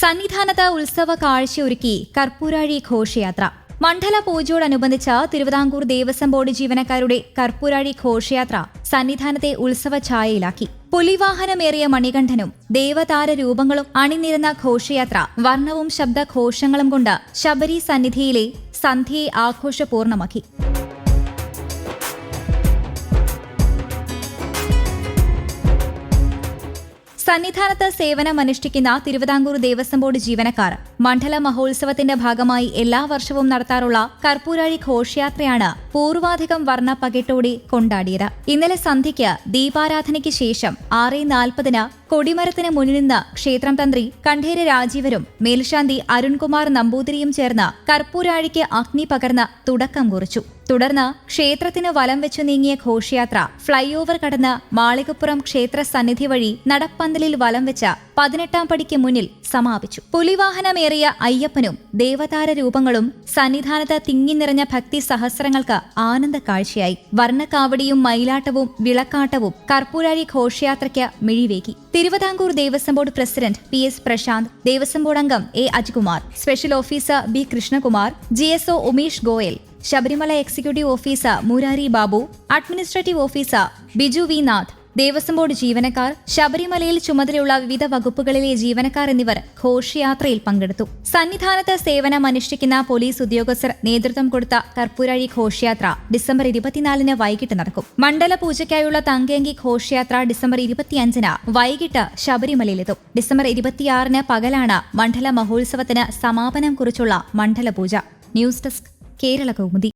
സന്നിധാനത്ത് ഉത്സവ കാഴ്ചയൊരുക്കി കർപ്പൂരാഴി ഘോഷയാത്ര. മണ്ഡല പൂജയോടനുബന്ധിച്ച് തിരുവിതാംകൂർ ദേവസ്വം ബോർഡ് ജീവനക്കാരുടെ കർപ്പൂരാഴി ഘോഷയാത്ര സന്നിധാനത്തെ ഉത്സവ ഛായയിലാക്കി. പുലിവാഹനമേറിയ മണികണ്ഠനും ദേവതാര രൂപങ്ങളും അണിനിരന്ന ഘോഷയാത്ര വർണവും ശബ്ദഘോഷങ്ങളും കൊണ്ട് ശബരി സന്നിധിയിലെ സന്ധ്യയെ ആഘോഷപൂർണമാക്കി. സന്നിധാനത്ത് സേവനമനുഷ്ഠിക്കുന്ന തിരുവിതാംകൂർ ദേവസ്വം ബോർഡ് ജീവനക്കാർ മണ്ഡല മഹോത്സവത്തിന്റെ ഭാഗമായി എല്ലാ വർഷവും നടത്താറുള്ള കർപ്പൂരാഴി ഘോഷയാത്രയാണ് പൂർവാധികം വർണ പകിട്ടോടെ കൊണ്ടാടിയത്. ഇന്നലെ സന്ധ്യയ്ക്ക് ദീപാരാധനയ്ക്ക് ശേഷം ആറ് നാൽപ്പതിന് കൊടിമരത്തിന് മുന്നിൽ നിന്ന് ക്ഷേത്രം തന്ത്രി കണ്ഠേര രാജീവരും മേൽശാന്തി അരുൺകുമാർ നമ്പൂതിരിയും ചേർന്ന് കർപ്പൂരാഴിക്ക് അഗ്നി പകർന്ന് തുടക്കം കുറിച്ചു. തുടർന്ന് ക്ഷേത്രത്തിന് വലം വെച്ചു നീങ്ങിയ ഘോഷയാത്ര ഫ്ളൈ ഓവർ കടന്ന് മാളികപ്പുറം ക്ഷേത്ര സന്നിധി വഴി നടപ്പന്തലിൽ വലം വെച്ച പതിനെട്ടാം പടിക്ക് മുന്നിൽ സമാപിച്ചു. പുലിവാഹനമേറിയ അയ്യപ്പനും ദേവതാര രൂപങ്ങളും സന്നിധാനത്ത് തിങ്ങി നിറഞ്ഞ ഭക്തി സഹസ്രങ്ങൾക്ക് ആനന്ദ കാഴ്ചയായി. വർണക്കാവടിയും മയിലാട്ടവും വിളക്കാട്ടവും കർപ്പൂരാഴി ഘോഷയാത്രയ്ക്ക് മിഴിവേകി. Travancore Devaswom board president P S Prasanth Devaswom board അംഗം A Ajikumar special officer B Krishnakumar G S O Umesh Goyal Sabarimala executive officer Murari Babu administrative officer Biju V Nath Devaswom board ജീവനക്കാർ ശബരിമലയിൽ ചുമതലയുള്ള വിവിധ വകുപ്പുകളിലെ ജീവനക്കാർ എന്നിവർ ഘോഷയാത്രയിൽ പങ്കെടുത്തു. സന്നിധാനത്ത് സേവനം അനുഷ്ഠിക്കുന്ന പോലീസ് ഉദ്യോഗസ്ഥർ നേതൃത്വം കൊടുത്ത കർപ്പൂരാഴി ഘോഷയാത്ര ഡിസംബർ ഇരുപത്തിനാലിന് വൈകിട്ട് നടക്കും. മണ്ഡല പൂജയ്ക്കായുള്ള തങ്കയങ്കി ഘോഷയാത്ര ഡിസംബർ ഇരുപത്തിയഞ്ചിന് വൈകിട്ട് ശബരിമലയിലെത്തും. ഡിസംബർ ഇരുപത്തിയാറിന് പകലാണ് മണ്ഡല മഹോത്സവത്തിന് സമാപനം കുറിച്ചുള്ള മണ്ഡല പൂജ. News desk Kerala Kaumudi.